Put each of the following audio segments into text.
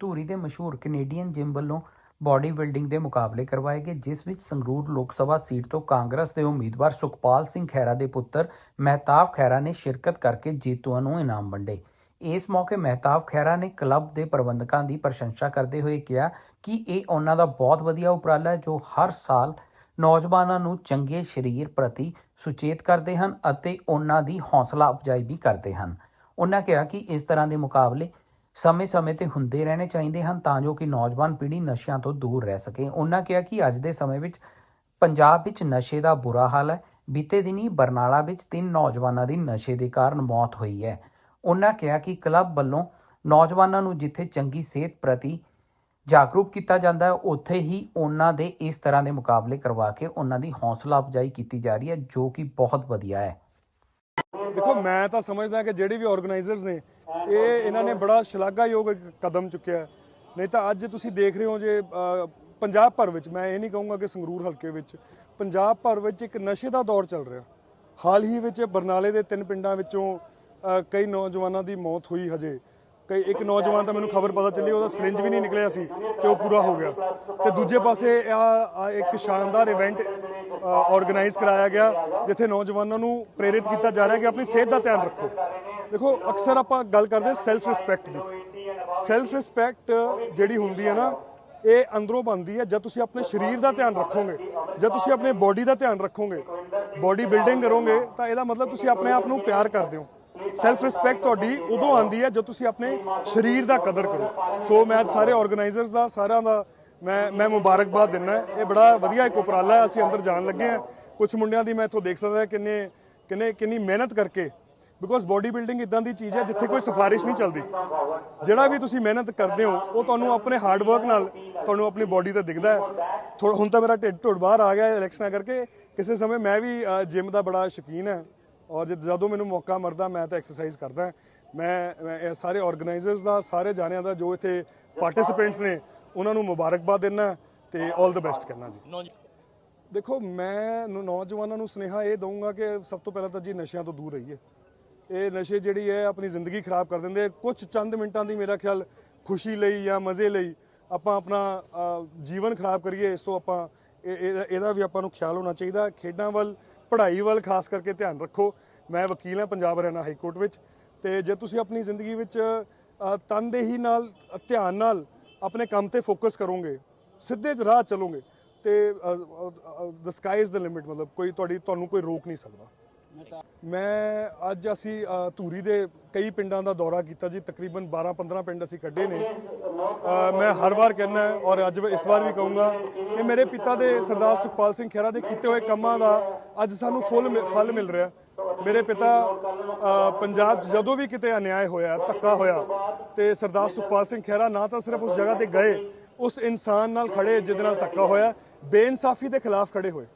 ਧੂਰੀ ਦੇ ਮਸ਼ਹੂਰ Canadian gym ਵੱਲੋਂ ਬਾਡੀ ਬਿਲਡਿੰਗ ਦੇ ਮੁਕਾਬਲੇ ਕਰਵਾਏ ਗਏ, ਜਿਸ ਵਿੱਚ ਸੰਗਰੂਰ ਲੋਕ ਸਭਾ ਸੀਟ ਤੋਂ ਕਾਂਗਰਸ ਦੇ ਉਮੀਦਵਾਰ ਸੁਖਪਾਲ ਸਿੰਘ ਖਹਿਰਾ ਦੇ ਪੁੱਤਰ ਮਹਿਤਾਬ ਖਹਿਰਾ ਨੇ ਸ਼ਿਰਕਤ ਕਰਕੇ ਜੇਤੂਆਂ ਨੂੰ ਇਨਾਮ ਵੰਡੇ। ਇਸ ਮੌਕੇ ਮਹਿਤਾਬ ਖਹਿਰਾ ਨੇ ਕਲੱਬ ਦੇ ਪ੍ਰਬੰਧਕਾਂ ਦੀ ਪ੍ਰਸ਼ੰਸਾ ਕਰਦੇ ਹੋਏ ਕਿਹਾ ਕਿ ਇਹ ਉਹਨਾਂ ਦਾ ਬਹੁਤ ਵਧੀਆ ਉਪਰਾਲਾ ਹੈ, ਜੋ ਹਰ ਸਾਲ ਨੌਜਵਾਨਾਂ ਨੂੰ ਚੰਗੇ ਸਰੀਰ ਪ੍ਰਤੀ ਸੁਚੇਤ ਕਰਦੇ ਹਨ ਅਤੇ ਉਹਨਾਂ ਦੀ ਹੌਸਲਾ ਅਫਜ਼ਾਈ ਵੀ ਕਰਦੇ ਹਨ। ਉਹਨਾਂ ਕਿਹਾ ਕਿ ਇਸ ਤਰ੍ਹਾਂ ਦੇ ਮੁਕਾਬਲੇ ਸਮੇਂ-ਸਮੇਂ ਤੇ ਹੁੰਦੇ ਰਹਿਣੇ ਚਾਹੀਦੇ ਹਨ ਤਾਂ ਜੋ ਕਿ ਨੌਜਵਾਨ ਪੀੜ੍ਹੀ ਨਸ਼ਿਆਂ ਤੋਂ ਦੂਰ ਰਹਿ ਸਕੇ। ਉਹਨਾਂ ਕਿਹਾ ਕਿ ਅੱਜ ਦੇ ਸਮੇਂ ਵਿੱਚ ਪੰਜਾਬ ਵਿੱਚ ਨਸ਼ੇ ਦਾ ਬੁਰਾ ਹਾਲ ਹੈ। ਬੀਤੇ ਦਿਨੀ ਬਰਨਾਲਾ ਵਿੱਚ ਤਿੰਨ ਨੌਜਵਾਨਾਂ ਦੀ ਨਸ਼ੇ ਦੇ ਕਾਰਨ ਮੌਤ ਹੋਈ ਹੈ। ਉਹਨਾਂ ਕਿਹਾ ਕਿ ਕਲੱਬ ਵੱਲੋਂ ਨੌਜਵਾਨਾਂ ਨੂੰ ਜਿੱਥੇ ਚੰਗੀ ਸਿਹਤ ਪ੍ਰਤੀ ਜਾਗਰੂਕ ਕੀਤਾ ਜਾਂਦਾ ਹੈ, ਉੱਥੇ ਹੀ ਉਹਨਾਂ ਦੇ ਇਸ ਤਰ੍ਹਾਂ ਦੇ ਮੁਕਾਬਲੇ ਕਰਵਾ ਕੇ ਉਹਨਾਂ ਦੀ ਹੌਸਲਾ ਅਫਜ਼ਾਈ ਕੀਤੀ ਜਾ ਰਹੀ ਹੈ, ਜੋ ਕਿ ਬਹੁਤ ਵਧੀਆ ਹੈ। ਦੇਖੋ, ਮੈਂ ਤਾਂ ਸਮਝਦਾ ਕਿ ਜਿਹੜੇ ਵੀ ਆਰਗੇਨਾਈਜ਼ਰਸ ਨੇ ਇਹ ਇਹਨਾਂ ਨੇ ਬੜਾ ਸ਼ਲਾਘਾਯੋਗ ਕਦਮ ਚੁੱਕਿਆ ਨਹੀਂ ਤਾਂ ਅੱਜ ਤੁਸੀਂ ਦੇਖ ਰਹੇ ਹੋ ਜੇ ਪੰਜਾਬ ਭਰ ਵਿੱਚ, ਮੈਂ ਇਹ ਨਹੀਂ ਕਹੂੰਗਾ ਕਿ ਸੰਗਰੂਰ ਹਲਕੇ ਵਿੱਚ, ਪੰਜਾਬ ਭਰ ਵਿੱਚ ਇੱਕ ਨਸ਼ੇ ਦਾ ਦੌਰ ਚੱਲ ਰਿਹਾ। ਹਾਲ ਹੀ ਵਿੱਚ ਬਰਨਾਲੇ ਦੇ ਤਿੰਨ ਪਿੰਡਾਂ ਵਿੱਚੋਂ ਕਈ ਨੌਜਵਾਨਾਂ ਦੀ ਮੌਤ ਹੋਈ ਹਜੇ। ਕਈ, ਇੱਕ ਨੌਜਵਾਨ ਤਾਂ ਮੈਨੂੰ ਖਬਰ ਪਤਾ ਚੱਲੀ, ਉਹਦਾ ਸਿਰਿੰਜ ਵੀ ਨਹੀਂ ਨਿਕਲਿਆ ਸੀ ਕਿ ਉਹ ਪੂਰਾ ਹੋ ਗਿਆ। ਤੇ ਦੂਜੇ ਪਾਸੇ ਆ ਇੱਕ ਸ਼ਾਨਦਾਰ ਇਵੈਂਟ ਆਰਗੇਨਾਈਜ਼ ਕਰਾਇਆ ਗਿਆ, ਜਿੱਥੇ ਨੌਜਵਾਨਾਂ ਨੂੰ ਪ੍ਰੇਰਿਤ ਕੀਤਾ ਜਾ ਰਿਹਾ ਕਿ ਆਪਣੀ ਸਿਹਤ ਦਾ ਧਿਆਨ ਰੱਖੋ। ਦੇਖੋ, ਅਕਸਰ ਆਪਾਂ ਗੱਲ ਕਰਦੇ ਸੈਲਫ ਰਿਸਪੈਕਟ ਦੀ। ਸੈਲਫ ਰਿਸਪੈਕਟ ਜਿਹੜੀ ਹੁੰਦੀ ਹੈ ਨਾ, ਇਹ ਅੰਦਰੋਂ ਬਣਦੀ ਹੈ ਜਦ ਤੁਸੀਂ ਆਪਣੇ ਸਰੀਰ ਦਾ ਧਿਆਨ ਰੱਖੋਗੇ, ਜਦ ਤੁਸੀਂ ਆਪਣੇ ਬਾਡੀ ਦਾ ਧਿਆਨ ਰੱਖੋਗੇ ਬਾਡੀ ਬਿਲਡਿੰਗ ਕਰੋਗੇ, ਤਾਂ ਇਹਦਾ ਮਤਲਬ ਤੁਸੀਂ ਆਪਣੇ ਆਪ ਨੂੰ ਪਿਆਰ ਕਰਦੇ ਹੋ। ਸੈਲਫ ਰਿਸਪੈਕਟ ਤੁਹਾਡੀ ਉਦੋਂ ਆਉਂਦੀ ਹੈ ਜਦ ਤੁਸੀਂ ਆਪਣੇ ਸਰੀਰ ਦਾ ਕਦਰ ਕਰੋ। ਸੋ ਮੈਂ ਸਾਰੇ ਆਰਗੇਨਾਈਜ਼ਰਸ ਦਾ, ਸਾਰਿਆਂ ਦਾ, ਮੈਂ ਮੈਂ ਮੁਬਾਰਕਬਾਦ ਦਿੰਦਾ ਇਹ ਬੜਾ ਵਧੀਆ ਇੱਕ ਉਪਰਾਲਾ ਹੈ, ਅਸੀਂ ਅੰਦਰ ਜਾਣ ਲੱਗੇ ਹਾਂ। ਕੁਝ ਮੁੰਡਿਆਂ ਦੀ ਮੈਂ ਇੱਥੋਂ ਦੇਖ ਸਕਦਾ ਕਿੰਨੇ ਕਿੰਨੇ, ਕਿੰਨੀ ਮਿਹਨਤ ਕਰਕੇ ਬਿਕੋਜ਼ ਬਾਡੀ ਬਿਲਡਿੰਗ ਇਦਾਂ ਦੀ ਚੀਜ਼ ਹੈ ਜਿੱਥੇ ਕੋਈ ਸਿਫਾਰਿਸ਼ ਨਹੀਂ ਚੱਲਦੀ। ਜਿਹੜਾ ਵੀ ਤੁਸੀਂ ਮਿਹਨਤ ਕਰਦੇ ਹੋ ਉਹ ਤੁਹਾਨੂੰ ਆਪਣੇ ਹਾਰਡ ਵਰਕ ਨਾਲ ਤੁਹਾਨੂੰ ਆਪਣੀ ਬਾਡੀ ਤੇ ਦਿਖਦਾ ਹੈ। ਥੋੜਾ ਹੁਣ ਤਾਂ ਮੇਰਾ ਢਿੱਡ ਢੁੱਡ ਬਾਹਰ ਆ ਗਿਆ ਇਲੈਕਸ਼ਨਾਂ ਕਰਕੇ। ਕਿਸੇ ਸਮੇਂ ਮੈਂ ਵੀ ਜਿਮ ਦਾ ਬੜਾ ਸ਼ੌਕੀਨ ਹਾਂ। ਔਰ ਜਦ- ਜਦੋਂ ਮੈਨੂੰ ਮੌਕਾ ਮਿਲਦਾ ਮੈਂ ਤਾਂ ਐਕਸਰਸਾਈਜ਼ ਕਰਦਾ ਮੈਂ ਸਾਰੇ ਆਰਗੇਨਾਈਜ਼ਰਸ ਦਾ ਸਾਰੇ ਜਾਣਿਆਂ ਦਾ ਜੋ ਇੱਥੇ ਪਾਰਟਿਸਿਪੈਂਟਸ ਨੇ ਉਹਨਾਂ ਨੂੰ ਮੁਬਾਰਕਬਾਦ ਦਿੰਦਾ ਤੇ 올 ਦ ਬੈਸਟ ਕਰਨਾ ਜੀ। ਦੇਖੋ ਮੈਂ ਨੌਜਵਾਨਾਂ ਨੂੰ ਸੁਨੇਹਾ ਇਹ ਦਊਂਗਾ ਕਿ ਸਭ ਤੋਂ ਪਹਿਲਾਂ ਤਾਂ ਜੀ ਨਸ਼ਿਆਂ ਤੋਂ ਦੂਰ ਰਹੀਏ। ਇਹ ਨਸ਼ੇ ਜਿਹੜੀ ਹੈ ਆਪਣੀ ਜ਼ਿੰਦਗੀ ਖਰਾਬ ਕਰ ਦਿੰਦੇ। ਕੁਝ ਚੰਦ ਮਿੰਟਾਂ ਦੀ ਮੇਰਾ ਖਿਆਲ ਖੁਸ਼ੀ ਲਈ ਜਾਂ ਮਜ਼ੇ ਲਈ ਆਪਾਂ ਆਪਣਾ ਜੀਵਨ ਖਰਾਬ ਕਰੀਏ। ਇਸ ਤੋਂ ਆਪਾਂ ਇਹ- ਇਹ- ਇਹਦਾ ਵੀ ਆਪਾਂ ਨੂੰ ਖਿਆਲ ਹੋਣਾ ਚਾਹੀਦਾ। ਖੇਡਾਂ ਵੱਲ, ਪੜ੍ਹਾਈ ਵੱਲ ਖਾਸ ਕਰਕੇ ਧਿਆਨ ਰੱਖੋ। ਮੈਂ ਵਕੀਲ ਹਾਂ, ਪੰਜਾਬ ਹਰਿਆਣਾ ਹਾਈ ਕੋਰਟ ਵਿੱਚ। ਤੇ ਜੇ ਤੁਸੀਂ ਆਪਣੀ ਜ਼ਿੰਦਗੀ ਵਿੱਚ ਤਨਦੇਹੀ ਨਾਲ, ਧਿਆਨ ਨਾਲ ਆਪਣੇ ਕੰਮ ਤੇ ਫੋਕਸ ਕਰੋਗੇ, ਸਿੱਧੇ ਰਾਹ ਚੱਲੋਗੇ, ਤੇ the sky is the limit ਮਤਲਬ ਕੋਈ ਤੁਹਾਡੀ, ਤੁਹਾਨੂੰ ਕੋਈ ਰੋਕ ਨਹੀਂ ਸਕਦਾ। ਮੈਂ ਅੱਜ ਅਸੀਂ ਧੂਰੀ ਦੇ ਕਈ ਪਿੰਡਾਂ ਦਾ ਦੌਰਾ ਕੀਤਾ ਜੀ, ਤਕਰੀਬਨ 12-15 ਪਿੰਡ ਅਸੀਂ ਕੱਢੇ ਨੇ। ਮੈਂ ਹਰ ਵਾਰ ਕਹਿੰਦਾ ਔਰ ਅੱਜ ਇਸ ਵਾਰ ਵੀ ਕਹੂੰਗਾ ਕਿ ਮੇਰੇ ਪਿਤਾ ਦੇ ਸਰਦਾਰ ਸੁਖਪਾਲ ਸਿੰਘ ਖਹਿਰਾ ਦੇ ਕੀਤੇ ਹੋਏ ਕੰਮਾਂ ਦਾ ਅੱਜ ਸਾਨੂੰ ਫੁੱਲ ਮਿ- ਫਲ ਮਿਲ ਰਿਹਾ। ਮੇਰੇ ਪਿਤਾ ਪੰਜਾਬ 'ਚ ਜਦੋਂ ਵੀ ਕਿਤੇ ਅਨਿਆਏ ਹੋਇਆ, ਧੱਕਾ ਹੋਇਆ, ਤੇ ਸਰਦਾਰ ਸੁਖਪਾਲ ਸਿੰਘ ਖਹਿਰਾ ਨਾ ਤਾਂ ਸਿਰਫ ਉਸ ਜਗ੍ਹਾ ਤੇ ਗਏ, ਉਸ ਇਨਸਾਨ ਨਾਲ ਖੜੇ ਜਿਹਦੇ ਨਾਲ ਧੱਕਾ ਹੋਇਆ, ਬੇਇਨਸਾਫੀ ਦੇ ਖਿਲਾਫ ਖੜੇ ਹੋਏ।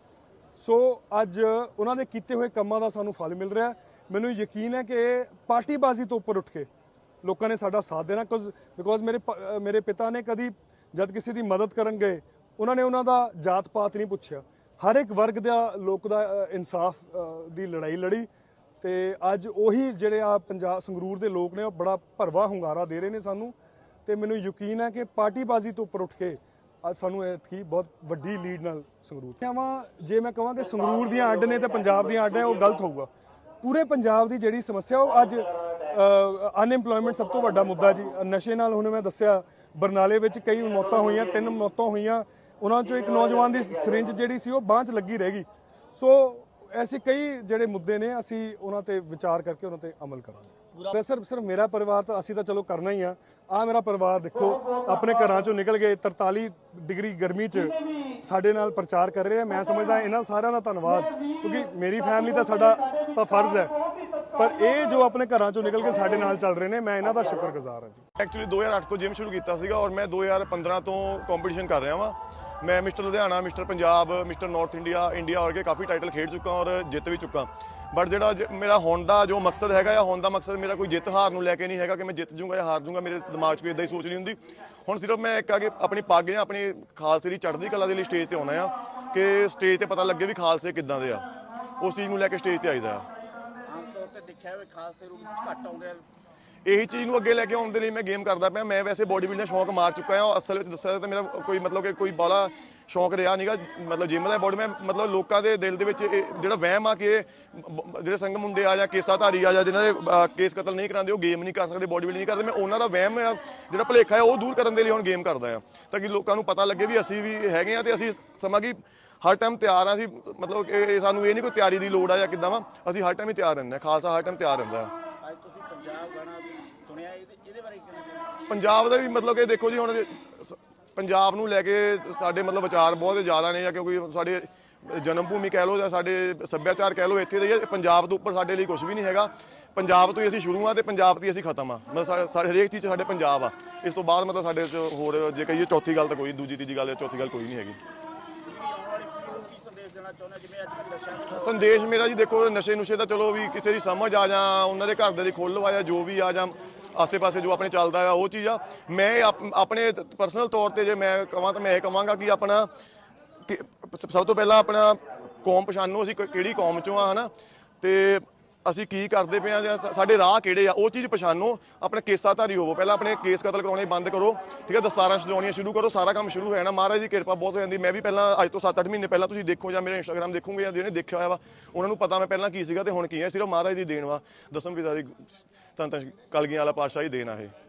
ਸੋ ਅੱਜ ਉਹਨਾਂ ਦੇ ਕੀਤੇ ਹੋਏ ਕੰਮਾਂ ਦਾ ਸਾਨੂੰ ਫਲ ਮਿਲ ਰਿਹਾ ਮੈਨੂੰ ਯਕੀਨ ਹੈ ਕਿ ਪਾਰਟੀਬਾਜ਼ੀ ਤੋਂ ਉੱਪਰ ਉੱਠ ਕੇ ਲੋਕਾਂ ਨੇ ਸਾਡਾ ਸਾਥ ਦੇਣਾ ਕੁਝ ਬਿਕੋਜ਼ ਮੇਰੇ ਪ- ਮੇਰੇ ਪਿਤਾ ਨੇ ਕਦੀ ਜਦ ਕਿਸੇ ਦੀ ਮਦਦ ਕਰਨ ਗਏ, ਉਹਨਾਂ ਨੇ ਉਹਨਾਂ ਦਾ ਜਾਤ ਪਾਤ ਨਹੀਂ ਪੁੱਛਿਆ। ਹਰ ਇੱਕ ਵਰਗ ਦਾ ਲੋਕ ਦਾ ਇਨਸਾਫ ਦੀ ਲੜਾਈ ਲੜੀ ਤੇ ਅੱਜ ਉਹੀ ਜਿਹੜੇ ਆ ਪੰਜਾਬ, ਸੰਗਰੂਰ ਦੇ ਲੋਕ ਨੇ, ਉਹ ਬੜਾ ਭਰਵਾ ਹੁੰਗਾਰਾ ਦੇ ਰਹੇ ਨੇ ਸਾਨੂੰ ਤੇ ਮੈਨੂੰ ਯਕੀਨ ਹੈ ਕਿ ਪਾਰਟੀਬਾਜ਼ੀ ਤੋਂ ਉੱਪਰ ਉੱਠ ਕੇ ਅੱਜ ਸਾਨੂੰ ਐਤਕੀ ਬਹੁਤ ਵੱਡੀ ਲੀਡ ਨਾਲ ਸੰਗਰੂਰ ਕਹਾਂ ਜੇ ਮੈਂ ਕਹਾਂ ਕਿ ਸੰਗਰੂਰ ਦੀਆਂ ਅੱਡ ਨੇ ਤੇ ਪੰਜਾਬ ਦੀਆਂ ਅੱਡ ਹੈ, ਉਹ ਗਲਤ ਹੋਊਗਾ। ਪੂਰੇ ਪੰਜਾਬ ਦੀ ਜਿਹੜੀ ਸਮੱਸਿਆ, ਉਹ ਅੱਜ ਅਨਐਮਪਲੋਇਮੈਂਟ ਸਭ ਤੋਂ ਵੱਡਾ ਮੁੱਦਾ ਜੀ। ਨਸ਼ੇ ਨਾਲ ਹੁਣ ਮੈਂ ਦੱਸਿਆ, ਬਰਨਾਲੇ ਵਿੱਚ ਕਈ ਮੌਤਾਂ ਹੋਈਆਂ, ਤਿੰਨ ਮੌਤਾਂ ਹੋਈਆਂ। ਉਹਨਾਂ ਚੋਂ ਇੱਕ ਨੌਜਵਾਨ ਦੀ ਸਿਰਿੰਜ ਜਿਹੜੀ ਸੀ, ਉਹ ਬਾਂਹ 'ਚ ਲੱਗੀ ਰਹਿ ਗਈ। ਸੋ, ਐਸੇ ਕਈ ਜਿਹੜੇ ਮੁੱਦੇ ਨੇ, ਅਸੀਂ ਉਹਨਾਂ ਤੇ ਵਿਚਾਰ ਕਰਕੇ ਉਹਨਾਂ ਤੇ ਅਮਲ ਕਰਾਂਗੇ। ਪੂਰਾ ਸਰ ਸਿਰਫ ਮੇਰਾ ਪਰਿਵਾਰ ਤਾਂ ਅਸੀਂ ਤਾਂ ਚਲੋ ਕਰਨਾ ਹੀ ਆ। ਆ ਮੇਰਾ ਪਰਿਵਾਰ ਦੇਖੋ ਆਪਣੇ ਘਰਾਂ ਚੋਂ ਨਿਕਲ ਗਏ 43 ਡਿਗਰੀ ਗਰਮੀ 'ਚ ਸਾਡੇ ਨਾਲ ਪ੍ਰਚਾਰ ਕਰ ਰਹੇ ਆ। ਮੈਂ ਸਮਝਦਾ ਇਹਨਾਂ ਸਾਰਿਆਂ ਦਾ ਧੰਨਵਾਦ ਕਿਉਂਕਿ ਮੇਰੀ ਫੈਮਿਲੀ ਤਾਂ ਸਾਡਾ ਤਾਂ ਫਰਜ਼ ਹੈ। ਪਰ ਇਹ ਜੋ ਆਪਣੇ ਘਰਾਂ ਚੋਂ ਨਿਕਲ ਕੇ ਸਾਡੇ ਨਾਲ ਚੱਲ ਰਹੇ ਨੇ ਮੈਂ ਇਹਨਾਂ ਦਾ ਸ਼ੁਕਰਗੁਜ਼ਾਰ ਹਾਂ ਜੀ। ਐਕਚੁਅਲੀ 2008 ਤੋਂ ਜਿਮ ਸ਼ੁਰੂ ਕੀਤਾ ਸੀਗਾ ਔਰ ਮੈਂ 2015 ਤੋਂ ਕੰਪੀਟੀਸ਼ਨ ਕਰ ਰਿਹਾ ਵਾਂ। ਮੈਂ mister Ludhiana mister Punjab mister north India India ਵਰਗੇ ਕਾਫੀ ਟਾਈਟਲ ਖੇਡ ਚੁੱਕਾ ਔਰ ਜਿੱਤ ਵੀ ਚੁੱਕਾ। ਬਟ ਜਿਹੜਾ ਮੇਰਾ ਹੁਣ ਦਾ ਜੋ ਮਕਸਦ ਹੈਗਾ ਆ ਹੁਣ ਦਾ ਮਕਸਦ ਮੇਰਾ ਕੋਈ ਜਿੱਤ ਹਾਰ ਨੂੰ ਲੈ ਕੇ ਨਹੀਂ ਹੈਗਾ ਕਿ ਮੈਂ ਜਿੱਤ ਜੂੰਗਾ ਜਾਂ ਹਾਰ ਜੂੰਗਾ ਮੇਰੇ ਦਿਮਾਗ 'ਚ ਕੋਈ ਇਦਾਂ ਹੀ ਸੋਚ ਨਹੀਂ ਹੁੰਦੀ। ਹੁਣ ਸਿਰਫ ਮੈਂ ਇੱਕ ਆ ਕਿ ਆਪਣੀ ਪੱਗ ਜਾਂ ਆਪਣੀ ਖਾਲਸੇ ਦੀ ਚੜ੍ਹਦੀ ਕਲਾ ਦੇ ਲਈ ਸਟੇਜ ਤੇ ਆਉਣਾ ਆ ਕਿ ਸਟੇਜ ਤੇ ਪਤਾ ਲੱਗੇ ਵੀ ਖਾਲਸੇ ਕਿੱਦਾਂ ਦੇ ਆ। ਉਸ ਚੀਜ਼ ਨੂੰ ਲੈ ਕੇ ਸਟੇਜ ਤੇ ਆਈਦਾ ਆ। ਆਮ ਤੌਰ ਤੇ ਦੇਖਿਆ ਹੋਵੇ ਖਾਲਸੇ ਰੂਪ ਵਿੱਚ ਘੱਟ ਆਉਂਦੇ ਆ। ਇਹੀ ਚੀਜ਼ ਨੂੰ ਅੱਗੇ ਲੈ ਕੇ ਆਉਣ ਦੇ ਲਈ ਮੈਂ ਗੇਮ ਕਰਦਾ ਪਿਆ। ਮੈਂ ਵੈਸੇ ਬੋਡੀ ਬਿਲਡਿੰਗ ਦਾ ਸ਼ੌਂਕ ਮਾਰ ਚੁੱਕਾ ਹਾਂ ਅਸਲ ਵਿੱਚ ਦੱਸਿਆ ਤਾਂ ਮੇਰਾ ਕੋਈ ਮਤਲਬ ਕਿ ਕੋਈ ਬਾਲਾ ਸ਼ੌਂਕ ਰਿਹਾ ਨਹੀਂਗਾ ਮਤਲਬ ਜਿਮ ਦਾ ਬੋਡੀ ਮੈਂ ਮਤਲਬ ਲੋਕਾਂ ਦੇ ਦਿਲ ਦੇ ਵਿੱਚ ਜਿਹੜਾ ਵਹਿਮ ਆ ਕਿ ਜਿਹੜੇ ਸੰਗ ਮੁੰਡੇ ਆ ਜਾਂ ਕੇਸਾਧਾਰੀ ਆ ਜਾਂ ਜਿਨ੍ਹਾਂ ਦੇ ਕੇਸ ਕਤਲ ਨਹੀਂ ਕਰਾਉਂਦੇ ਉਹ ਗੇਮ ਨਹੀਂ ਕਰ ਸਕਦੇ ਬੋਡੀ ਬਿਲਡਿੰਗ ਨਹੀਂ ਕਰਦੇ ਮੈਂ ਉਹਨਾਂ ਦਾ ਵਹਿਮ ਆ ਜਿਹੜਾ ਭੁਲੇਖਾ ਹੈ ਉਹ ਦੂਰ ਕਰਨ ਦੇ ਲਈ ਹੁਣ ਗੇਮ ਕਰਦਾ ਆ। ਤਾਂ ਕਿ ਲੋਕਾਂ ਨੂੰ ਪਤਾ ਲੱਗੇ ਵੀ ਅਸੀਂ ਵੀ ਹੈਗੇ ਆ ਤੇ ਅਸੀਂ ਸਮਾਂ ਕਿ ਹਰ ਟਾਈਮ ਤਿਆਰ ਆ ਅਸੀਂ ਮਤਲਬ ਕਿ ਇਹ ਸਾਨੂੰ ਇਹ ਨਹੀਂ ਕੋਈ ਤਿਆਰੀ ਦੀ ਲੋੜ ਆ ਜਾਂ ਕਿੱਦਾਂ ਵਾ ਅਸੀਂ ਹਰ ਟਾਈਮ ਹੀ ਤਿਆਰ ਰਹਿੰਦੇ ਖਾਲਸਾ ਹਰ ਟਾਈਮ ਤਿਆਰ ਰਹਿੰਦਾ ਆ। ਅੱਜ ਤੁਸੀਂ ਪੰਜਾਬ ਗਾਣਾ ਚੁਣਿਆ ਇਹਦੇ ਬਾਰੇ ਪੰਜਾਬ ਦਾ ਵੀ ਮਤਲਬ ਕਿ ਦੇਖੋ ਜੀ ਹੁਣ ਪੰਜਾਬ ਨੂੰ ਲੈ ਕੇ ਸਾਡੇ ਮਤਲਬ ਵਿਚਾਰ ਬਹੁਤ ਜ਼ਿਆਦਾ ਨੇ ਜਾਂ ਕਿਉਂਕਿ ਸਾਡੇ ਜਨਮ ਭੂਮੀ ਕਹਿ ਲਓ ਜਾਂ ਸਾਡੇ ਸੱਭਿਆਚਾਰ ਕਹਿ ਲਓ, ਇੱਥੇ ਦਾ ਹੈ। ਪੰਜਾਬ ਤੋਂ ਉੱਪਰ ਸਾਡੇ ਲਈ ਕੁਝ ਵੀ ਨਹੀਂ ਹੈਗਾ। ਪੰਜਾਬ ਤੋਂ ਹੀ ਅਸੀਂ ਸ਼ੁਰੂ ਆ ਤੇ ਪੰਜਾਬ ਤੋਂ ਹੀ ਅਸੀਂ ਖਤਮ ਆ ਮਤਲਬ ਸਾਡੇ ਹਰੇਕ ਚੀਜ਼ 'ਚ ਸਾਡੇ ਪੰਜਾਬ ਆ। ਇਸ ਤੋਂ ਬਾਅਦ ਮਤਲਬ ਸਾਡੇ 'ਚ ਹੋਰ ਜੇ ਕਹੀਏ ਚੌਥੀ ਗੱਲ ਤਾਂ ਕੋਈ, ਦੂਜੀ, ਤੀਜੀ ਗੱਲ ਚੌਥੀ ਗੱਲ ਕੋਈ ਨਹੀਂ ਹੈਗੀ। ਸੰਦੇਸ਼ ਮੇਰਾ ਜੀ ਦੇਖੋ ਨਸ਼ੇ ਨੁਸ਼ੇ ਦਾ ਚਲੋ ਵੀ ਕਿਸੇ ਦੀ ਸਮਝ ਆ ਜਾਂ ਉਹਨਾਂ ਦੇ ਘਰ ਦੇ ਦੀ ਖੁੱਲ੍ਹ ਆ ਜਾਂ ਜੋ ਵੀ ਆ ਜਾਂ ਆਸੇ-ਪਾਸੇ ਜੋ ਆਪਣੇ ਚੱਲਦਾ ਆ, ਉਹ ਚੀਜ਼ ਆ। ਮੈਂ ਆਪਣੇ ਪਰਸਨਲ ਤੌਰ ਤੇ ਜੇ ਮੈਂ ਕਹਾਂ ਤਾਂ ਮੈਂ ਇਹ ਕਹਾਂਗਾ ਕਿ ਆਪਣਾ ਕਿ ਸਭ ਤੋਂ ਪਹਿਲਾਂ ਆਪਣਾ ਕੌਮ ਪਛਾਣੋ ਅਸੀਂ ਕਿਹੜੀ ਕੌਮ ਚੋਂ ਆ, ਹਨਾ? ਤੇ ਅਸੀਂ ਕੀ ਕਰਦੇ ਪਏ ਆ ਜਾਂ ਸਾਡੇ ਰਾਹ ਕਿਹੜੇ ਆ, ਉਹ ਚੀਜ਼ ਪਛਾਣੋ। ਆਪਣੇ ਕੇਸਾਧਾਰੀ ਹੋਵੋ। ਪਹਿਲਾਂ ਆਪਣੇ ਕੇਸ ਕਤਲ ਕਰਾਉਣੇ ਬੰਦ ਕਰੋ। ਠੀਕ ਹੈ ਦਸਤਾਰਾਂ ਸਜਾਉਣੀਆਂ ਸ਼ੁਰੂ ਕਰੋ। ਸਾਰਾ ਕੰਮ ਸ਼ੁਰੂ ਹੋ ਨਾ ਮਹਾਰਾਜ ਦੀ ਕਿਰਪਾ ਬਹੁਤ ਹੋ ਜਾਂਦੀ। ਮੈਂ ਵੀ ਪਹਿਲਾਂ ਅੱਜ ਤੋਂ 7-8 ਮਹੀਨੇ ਪਹਿਲਾਂ ਤੁਸੀਂ ਦੇਖੋ ਜਾਂ ਮੇਰੇ ਇੰਸਟਾਗ੍ਰam ਦੇਖੋਗੇ ਜਾਂ ਜਿਹਨੇ ਦੇਖਿਆ ਹੋਇਆ ਵਾ, ਉਹਨਾਂ ਨੂੰ ਪਤਾ ਮੈਂ ਪਹਿਲਾਂ ਕੀ ਸੀਗਾ ਤੇ ਹੁਣ ਕੀ ਹੈ ਸਿਰਫ ਮਹਾਰਾਜ ਦੀ ਦੇਣ ਵਾ। ਦਸਮ ਪਿਤਾ ਦੀ ਤਾਂ ਕਲਗੀਆਂ ਵਾਲਾ ਪਾਤਸ਼ਾਹ ਹੀ ਦੇਣਾ ਆ ਇਹ।